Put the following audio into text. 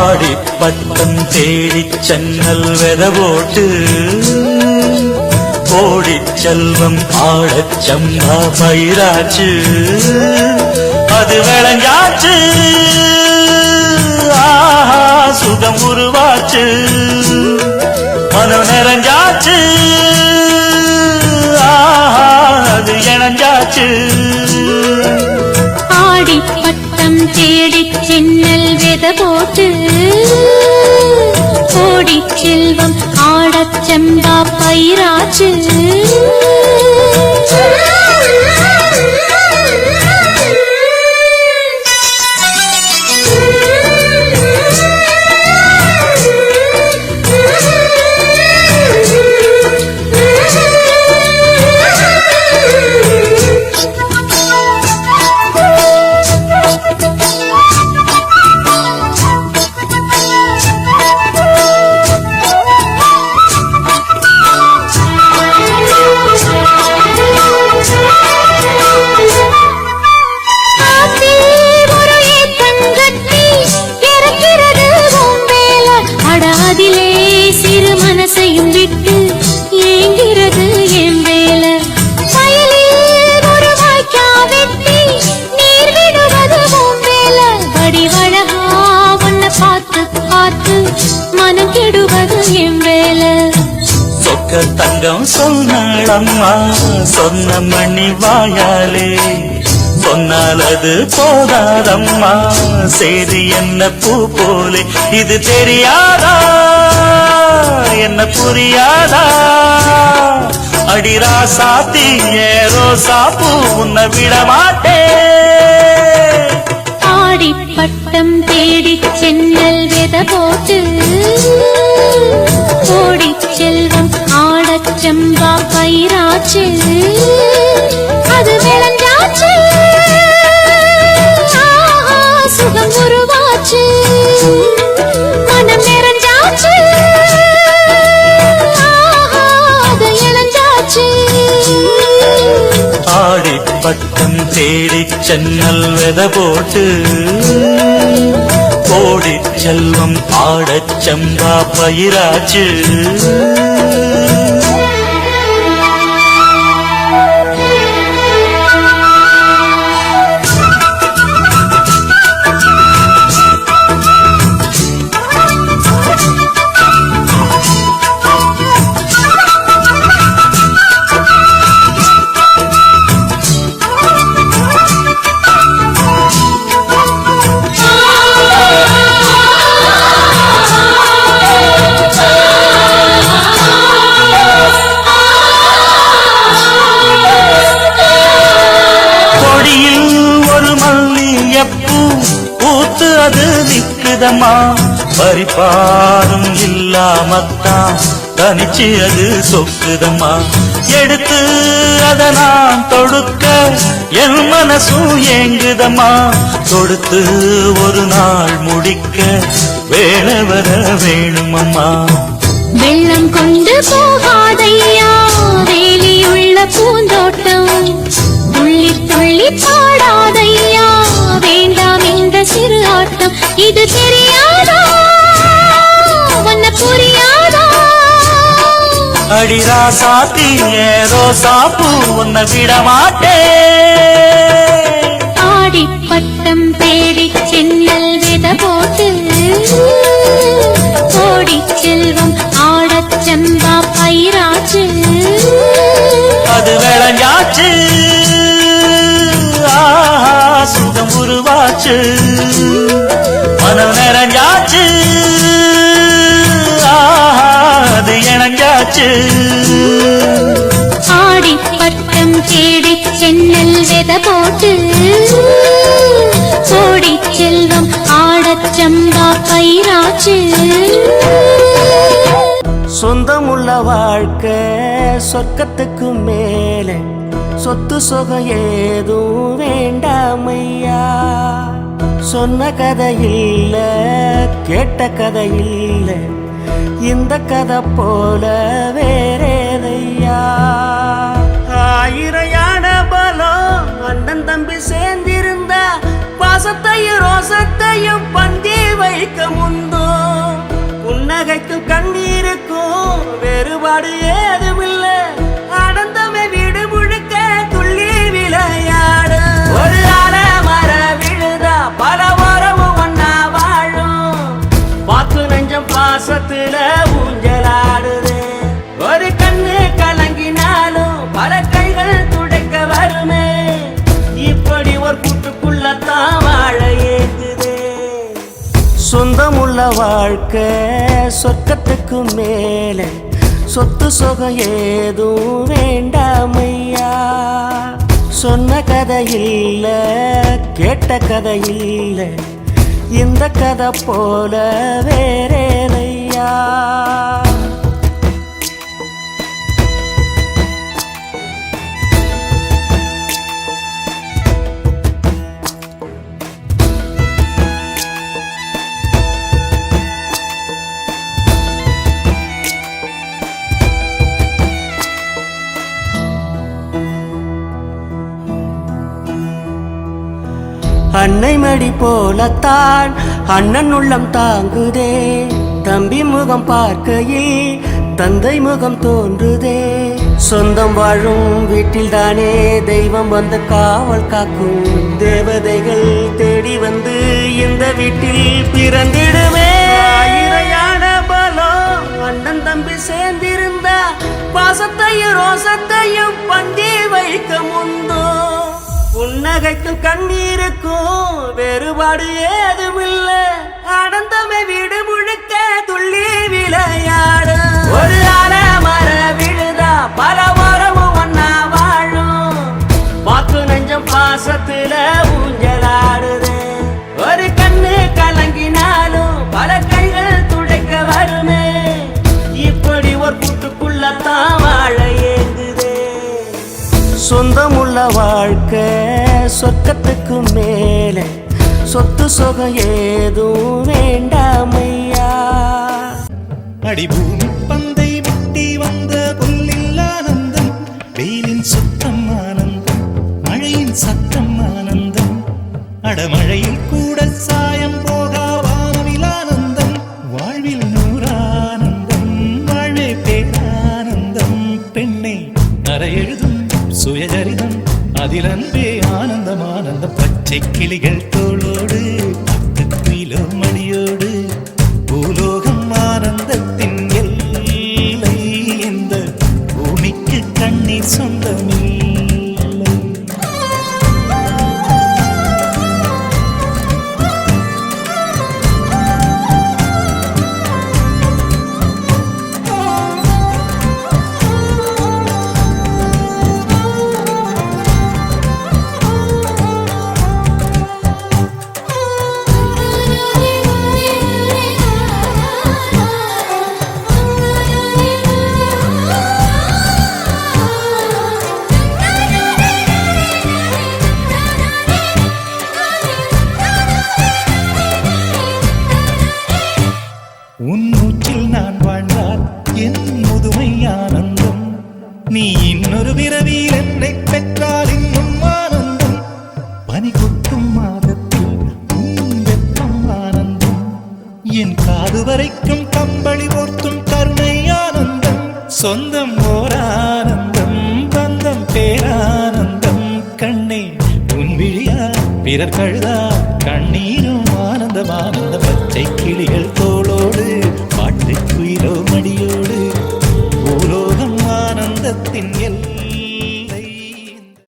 பாடி பட்டம் தேடி சென்னல் வெதவோட்டு ஓடி செல்வம் ஆடச் சம்பா பயிராச்சு. அது விளைஞ்சாச்சு ஆஹா சுகம் உருவாச்சு. மனம் நிறைஞ்சாச்சு. ஆஹா அது இணைஞ்சாச்சு. தேடி சின்னல் வித போட்டு. ஓடி செல்வம் ஆடச் செம்பா பயிராச்சு. சொன்னாள் சொன்னாளம்மா சொன்ன மணி வாயாலே. சொன்னால் அது போதாதம்மா செய்தி என்ன பூ போலே. இது தெரியாதா? என்ன புரியாதா? அடிரா சாத்தி ஏரோ பூ உன்னை விட மாட்டேன் தேடி சென்னல் வெத போட்டு கோடி செல்வம் ஆடச் செம்பா பயிராச்சு. நிக்குதம்மா பறிப்பாரும் இல்லாமத்தான் தனிச்சு அது சொக்குதம்மா? எடுத்து அத நான் தொடுக்க என் மனசும் ஏங்குதம்மா? தொடுத்து ஒரு நாள் முடிக்க வேலை வர வேணுமம்மா. வெள்ளம் கொண்டு போகாதையா? வேலியுள்ள பூந்தோட்டம். துள்ளி துள்ளி பாடாதையா? வேண்டாம் இந்த சிறு ஆட்டம் இது தெரியாதா? உன்ன புரியாதா? அடிரா சாத்தி ஏரோ சாப்பு உன்னை விட மாட்டேன் ஆடி பட்டம் தேடி சென்னல் வித போட்டு. எதை போட்டு ஓடி செல்வம் ஆடச் சம்பா பயிராச்சு சொந்தமுள்ள வாழ்க்கை சொர்க்கத்துக்கு மேலே சொத்து சொகம் ஏதும் வேண்டாமையா? சொன்ன கதை இல்ல கேட்ட கதை இல்ல இந்த கதை போல வேறேதையா? ஆயிரம் நகைக்கும் கண்ணீருக்கும் வேறுபாடு ஏதுமில்லை. அடந்தமை வீடு முழுக்க துள்ளி விளையாடு. ஒரு அல மர விழுதா பல உறவும் ஒன்னா வாழும். பாத்து நெஞ்சம் பாசத்துல ஊஞ்சலாடுது. ஒரு கண்ணு கலங்கினாலும் பல கைகள் துடைக்க வருமே. இப்படி ஒரு கூட்டுக்குள்ளத்தான் வாழ சொந்தமுள்ள வாழ்க்கை சொர்க்கத்துக்கு மேலே சொத்து சொகம் ஏதும் வேண்டாமையா? சொன்ன கதை இல்லை கேட்ட கதை இல்லை இந்த கதை போல வேறேனையா? அன்னை மடி போலத்தான் அண்ணன் உள்ளம் தாங்குதே. தம்பி முகம் பார்க்கையில் தந்தை முகம் தோன்றுதே. சொந்தம் வாழும் வீட்டில் தானே தெய்வம் வந்து காவல் காக்கும் தேவதைகள். புன்னகைக்கும் கண்ணீருக்கும் வேறுபாடு ஏதுமில்ல. அடந்தமை வீடு முழுக்க துள்ளி விளையாடு ஒரு அல மர விழுதா பல வாரமும் ஒன்னா வாழும். பாத்து நெஞ்சம் பாசத்துல ஊஞ்சலாடுது. ஒரு கண்ணு கலங்கினாலும் பல கைகள் துடைக்க வருமே. இப்படி ஒரு கூட்டுக்குள்ளத்தான் வாழ சொந்தமுள்ள வாழ்க்கை சொர்க்கத்துக்கு மேலே சொத்து சொகம் ஏதும் வேண்டாமையா அடி பூமி அதில் அன்பே ஆனந்தம் ஆனந்தம் பச்சை கிளிகள் தோளோடு பட்டுக்குயிலோ மணியோடு பூலோகம் ஆனந்தத்தின் எல்லை இந்த பூமிக்கு கண்ணீர் சொந்தம். வீரர்கள் தான் கண்ணீரும் ஆனந்தமானந்த பச்சை கிளிகள் தோல்